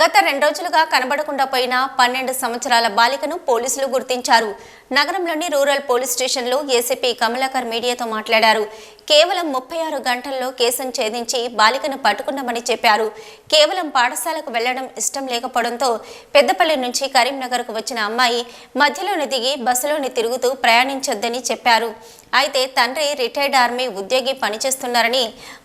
గత రెండు రోజులుగా కనబడకుండా పోయిన పన్నెండు సంవత్సరాల బాలికను పోలీసులు గుర్తించారు. నగరంలోని రూరల్ పోలీస్ స్టేషన్లో ఏసీపీ కమలాకర్ మీడియాతో మాట్లాడారు. కేవలం ముప్పై ఆరు గంటల్లో కేసును ఛేదించి బాలికను పట్టుకున్నామని చెప్పారు. కేవలం పాఠశాలకు వెళ్ళడం ఇష్టం లేకపోవడంతో పెద్దపల్లి నుంచి కరీంనగర్కు వచ్చిన అమ్మాయి మధ్యలోని దిగి బస్సులోని తిరుగుతూ ప్రయాణించొద్దని చెప్పారు. అయితే తండ్రి రిటైర్డ్ ఆర్మీ ఉద్యోగి పనిచేస్తున్నారని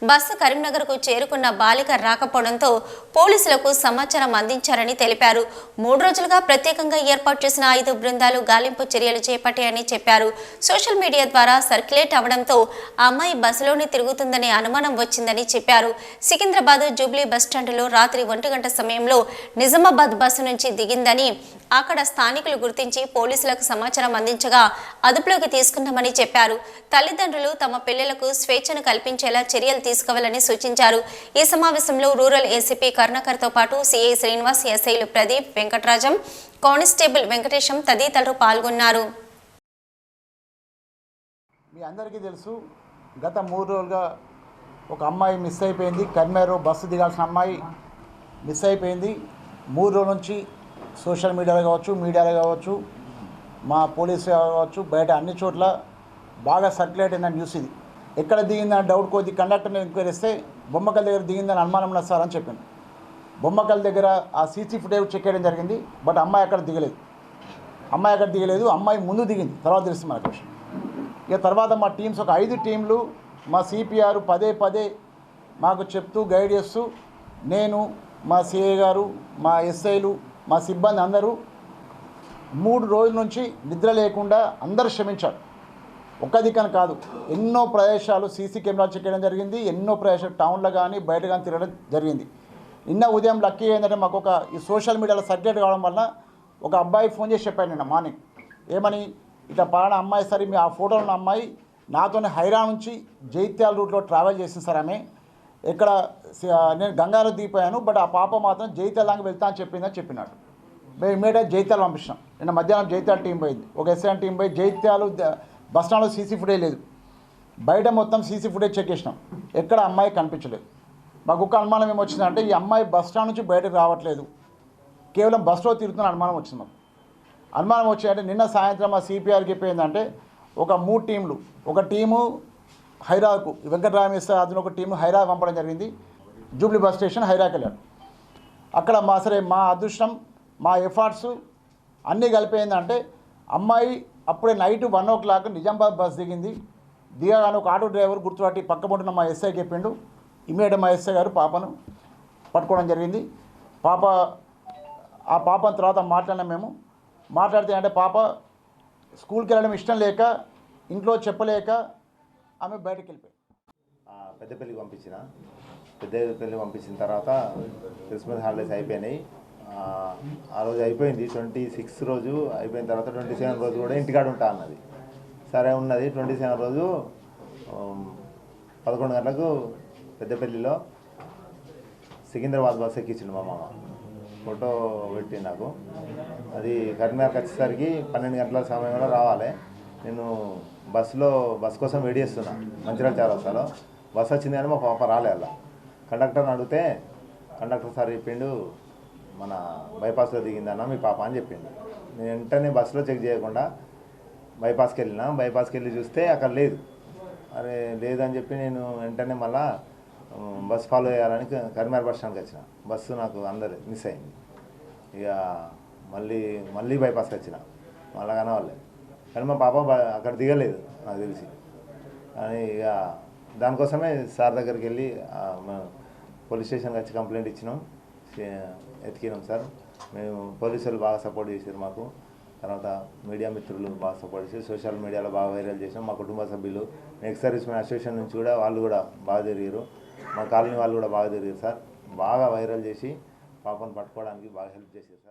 బస్సు కరీంనగర్కు చేరుకున్న బాలిక రాకపోవడంతో పోలీసులకు సమాచారం అందించారని తెలిపారు. మూడు రోజులుగా ప్రత్యేకంగా ఏర్పాటు చేసిన ఐదు బృందాలు గాలింపు చర్యలు చేపట్టాయని చెప్పారు. సోషల్ మీడియా ద్వారా సర్క్యులేట్ అవడంతో ఆ అమ్మాయి బస్సులోనే తిరుగుతుందనే అనుమానం వచ్చిందని చెప్పారు. సికింద్రాబాద్ జూబ్లీ బస్టాండ్లో రాత్రి ఒంటి గంట సమయంలో నిజామాబాద్ బస్సు నుంచి దిగిందని అక్కడ స్థానికులు గుర్తించి పోలీసులకు సమాచారం అందించగా అదుపులోకి తీసుకున్నామని చెప్పారు. తల్లిదండ్రులు తమ పిల్లలకు స్వేచ్ఛను కల్పించేలా చర్యలు తీసుకోవాలని సూచించారు. ఈ సమావేశంలో రూరల్ ఏసీపీ కరుణాకర్తో పాటు సిఐ శ్రీనివాస్ ఎస్ఐలు ప్రదీప్ వెంకటరాజం కానిస్టేబుల్ వెంకటేశం తదితరులు పాల్గొన్నారు. మీ అందరికీ తెలుసు గత మూడు రోజులుగా ఒక అమ్మాయి మిస్ అయిపోయింది. కర్మేరు బస్సు దిగాల్సిన అమ్మాయి మిస్ అయిపోయింది. మూడు రోజుల నుంచి సోషల్ మీడియాలో కావచ్చు మీడియాలో కావచ్చు మా పోలీసు కావచ్చు బయట అన్ని చోట్ల బాగా సర్క్యులేట్ అయిన న్యూస్ ఇది. ఎక్కడ దిగిందని డౌట్ కొద్ది కండక్టర్ని ఎంక్వైరీ ఇస్తే బొమ్మకల్ దగ్గర దిగిందని అనుమానం ఉన్నది సార్ అని చెప్పింది బొమ్మకల్ దగ్గర ఆ సీసీ ఫుటేజ్ చెక్ చేయడం జరిగింది బట్ అమ్మాయి అక్కడ దిగలేదు. అమ్మాయి అక్కడ దిగలేదు అమ్మాయి ముందు దిగింది. తర్వాత తెలుస్తుంది మనకు విషయం ఇక తర్వాత మా టీమ్స్ ఒక ఐదు టీంలు మా సిపిఆర్ పదే పదే మాకు చెప్తూ గైడ్ చేస్తూ నేను మా సిఏ గారు మా ఎస్ఐలు మా సిబ్బంది అందరూ మూడు రోజుల నుంచి నిద్ర లేకుండా అందరూ శ్రమించారు ఒక్క దిక్కన కాదు ఎన్నో ప్రదేశాలు సీసీ కెమెరాలు చెక్ చేయడం జరిగింది ఎన్నో ప్రదేశాలు టౌన్లో కానీ బయట కానీ తిరగడం జరిగింది. నిన్న ఉదయం లక్కీ ఏంటంటే మాకు ఒక ఈ సోషల్ మీడియాలో సర్క్యులేట్ కావడం వల్ల ఒక అబ్బాయి ఫోన్ చేసి చెప్పాడు నిన్న మార్నింగ్. ఏమని? ఇట్లా పలానా అమ్మాయి సరే మీ ఆ ఫోటోలో ఉన్న అమ్మాయి నాతోనే హైరా నుంచి జైత్యాల రూట్లో ట్రావెల్ చేసింది సార్ ఆమె. ఇక్కడ నేను గంగాలో దిగిపోయాను బట్ ఆ పాప మాత్రం జైత్యాల వెళ్తా అని చెప్పిందని చెప్పినాడు. మేము ఇమీడియట్ జైత్యాలు పంపించినాం. నిన్న మధ్యాహ్నం జైత్యాల టీం పోయింది. ఒక ఎస్ఎన్ టీం పోయి జైత్యాలు బస్టాండ్లో బస్ సీసీ ఫుటేజ్ లేదు. బయట మొత్తం సీసీ ఫుటేజ్ చెక్ చేసినాం. ఎక్కడ అమ్మాయి కనిపించలేదు. మాకు ఒక అనుమానం ఏమొచ్చిందంటే ఈ అమ్మాయి బస్ స్టాండ్ నుంచి బయటకు రావట్లేదు. కేవలం బస్సులో తిరుగుతున్న అనుమానం వచ్చింది మాకు. అనుమానం వచ్చాయంటే నిన్న సాయంత్రం మా సిపిఆర్కి చెప్పిందంటే ఒక మూడు టీంలు ఒక టీము హైరాకు వెంకటరామేశ్వర అతను ఒక టీము హైరా పంపడం జరిగింది. జూబ్లీ బస్ స్టేషన్ హైరాకి వెళ్ళాడు అక్కడ మా సరే మా అదృష్టం మా ఎఫర్ట్స్ అన్నీ కలిపోయిందంటే అమ్మాయి అప్పుడే night one o'clock Nizamabad bus దిగింది. దిగగానే ఒక ఆటో డ్రైవర్ గుర్తుపట్టి పక్కపొంటున్న మా ఎస్ఐ చెప్పిండు. ఇమేడ మహేశ గారు పాపను పట్టుకోవడం జరిగింది. పాప ఆ పాప తర్వాత మాట్లాడినాం మేము. మాట్లాడితే అంటే పాప స్కూల్కి వెళ్ళడం ఇష్టం లేక ఇంట్లో చెప్పలేక ఆమె బయటకు వెళ్ళిపోయింది. ఆ, పెద్దపల్లికి పంపించిన. పెద్దపల్లి పంపించిన తర్వాత క్రిస్మస్ హాలిడేస్ అయిపోయినాయి. ఆ, రోజు అయిపోయింది. ట్వంటీ సిక్స్ రోజు అయిపోయిన తర్వాత ట్వంటీ సెవెన్ రోజు కూడా ఇంటికాడ ఉంటా అన్నది. సరే ఉన్నది. ట్వంటీ సెవెన్ రోజు పదకొండు గంటలకు పెద్దపల్లిలో సికింద్రాబాద్ బస్ ఎక్కించిండు మా మామ. ఫోటో పెట్టి నాకు. అది కరీంనగర్కి వచ్చేసరికి పన్నెండు గంటల సమయంలో రావాలి. నేను బస్సులో బస్ కోసం వెయిట్ చేస్తున్నా. మంచిర్యాల చౌరస్తాలో. బస్సు వచ్చింది కానీ మా పాప రాలే అలా. కండక్టర్ని అడిగితే కండక్టర్ సార్ చెప్పిండు మన బైపాస్లో దిగిందన్న మీ పాప అని చెప్పిండు. నేను వెంటనే బస్సులో చెక్ చేయకుండా బైపాస్కి వెళ్ళినా. బైపాస్కి వెళ్ళి చూస్తే అక్కడ లేదు. అరే లేదని చెప్పి నేను వెంటనే మళ్ళా బస్ ఫాలో చేయాలని క- కరీంనగర్ బస్ స్టాండ్కి వచ్చిన. బస్సు నాకు అందరు మిస్ అయింది. ఇక మళ్ళీ మళ్ళీ బైపాస్కి వచ్చిన. మళ్ళీ కనవాలేదు కానీ మా పాప అక్కడ దిగలేదు నాకు తెలిసి. కానీ ఇక దానికోసమే సార్ దగ్గరికి వెళ్ళి పోలీస్ స్టేషన్కి వచ్చి కంప్లైంట్ ఇచ్చినాం. ఎతికినాం సార్. మేము పోలీసులు బాగా సపోర్ట్ చేశారు మాకు. తర్వాత మీడియా మిత్రులు బాగా సపోర్ట్ చేసి సోషల్ మీడియాలో బాగా వైరల్ చేసినాం మా కుటుంబ సభ్యులు నెక్స్ట్ సర్వీస్ మెన్ అసోసియేషన్ నుంచి కూడా వాళ్ళు కూడా బాగా జరిగారు. మా కాలనీ వాళ్ళు కూడా బాగా తిరిగారు సార్. బాగా వైరల్ చేసి పాపను పట్టుకోవడానికి బాగా హెల్ప్ చేశారు సార్.